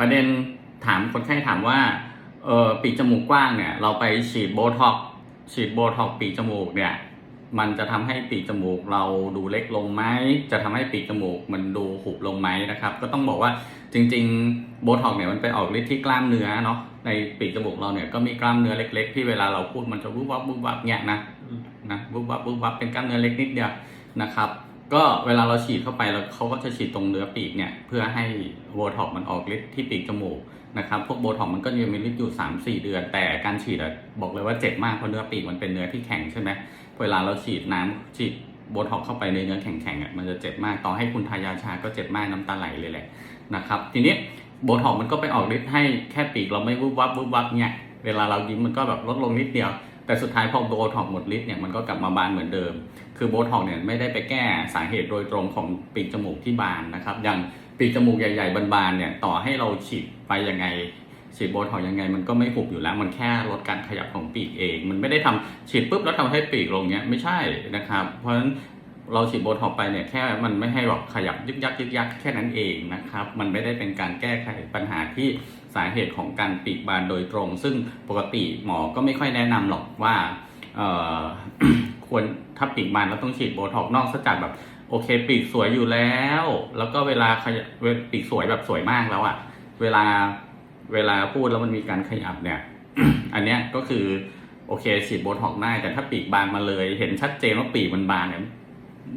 ประเด็นถามคนไข้ถามว่าเออปีกจมูกกว้างเนี่ยเราไปฉีดโบท็อกฉีดโบท็อกปีกจมูกเนี่ยมันจะทำให้ปีกจมูกเราดูเล็กลงไหมจะทำให้ปีกจมูกมันดูหุบลงไหมนะครับก็ต้องบอกว่าจริงๆโบท็อกเนี่ยมันไปออกฤทธิ์ที่กล้ามเนื้อเนาะในปีกจมูกเราเนี่ยก็มีกล้ามเนื้อเล็ก ๆ ที่เวลาเราพูดมันจะวุบวับวุบวับเนี่ยนะนะวุบวับวุบวับเป็นกล้ามเนื้อเล็กนิดเดียวนะครับ ก็เวลาเราฉีดเข้าไปแล้วเขาก็จะฉีดตรงเนื้อปีกเนี่ยเพื่อให้โบท็อกมันออกฤทธิ์ที่ปีกจมูกนะครับพวกโบท็อกมันก็ยังมีฤทธิ์อยู่ 3 4 เดือน แต่การฉีดบอกเลยว่าเจ็บมากเพราะเนื้อปีกมันเป็นเนื้อที่แข็งใช่ไหมเวลาเราฉีดน้ำฉีดโบท็อกเข้าไปในเนื้อแข็งๆอะมันจะเจ็บมากต่อให้คุณทายาชาก็เจ็บมากน้ำตาไหลเลยแหละนะครับทีนี้โบท็อกมันก็ไปออกฤทธิ์ให้แค่ปีกเราไม่วุบวับวุบวับเนี่ยเวลาเรายิ้มมันก็แบบลดลงนิดเดียว แต่สุดท้ายพอโบท็อกหมดฤทธิ์เนี่ยมันก็กลับมาบานเหมือนเดิม คือโบท็อกเนี่ยไม่ได้ไปแก้สาเหตุโดยตรงของปีกจมูกที่บานนะครับ อย่างปีกจมูกใหญ่ๆบานๆเนี่ยต่อให้เราฉีดไปยังไงฉีดโบท็อกยังไงมันก็ไม่หุบอยู่แล้ว มันแค่ลดการขยับของปีกเอง มันไม่ได้ทำฉีดปุ๊บแล้วทำให้ปีกลงเนี้ยไม่ใช่นะครับ เพราะฉะนั้นเราฉีดโบท็อกไปเนี่ยแค่มันไม่ให้แบบขยับยึกยักยึกยักแค่นั้นเองนะครับ มันไม่ได้เป็นการแก้ไขปัญหาที่ สาเหตุของการปีกบานโดยตรง ซึ่งปกติหมอก็ไม่ค่อยแนะนำหรอกว่าควรถ้าปีกบานแล้วต้องฉีดโบท็อกนอกจากแบบโอเคปีกสวยอยู่แล้ว แล้วก็เวลาขยับปีกสวยแบบสวยมากแล้วอะเวลาเวลาพูดแล้วมันมีการขยับเนี่ย อันเนี้ยก็คือโอเคฉีดโบท็อกได้แต่ถ้าปีกบานมาเลย เห็นชัดเจนว่าปีกมันบานเนี่ย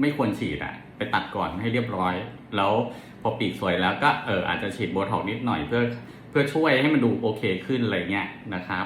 ไม่ควรฉีดอะไปตัดก่อนให้เรียบร้อย แล้วพอปีกสวยแล้วก็เอออาจจะฉีดโบท็อกนิดหน่อยเพื่อ เพื่อช่วยให้มันดูโอเคขึ้นอะไรเงี้ยนะครับ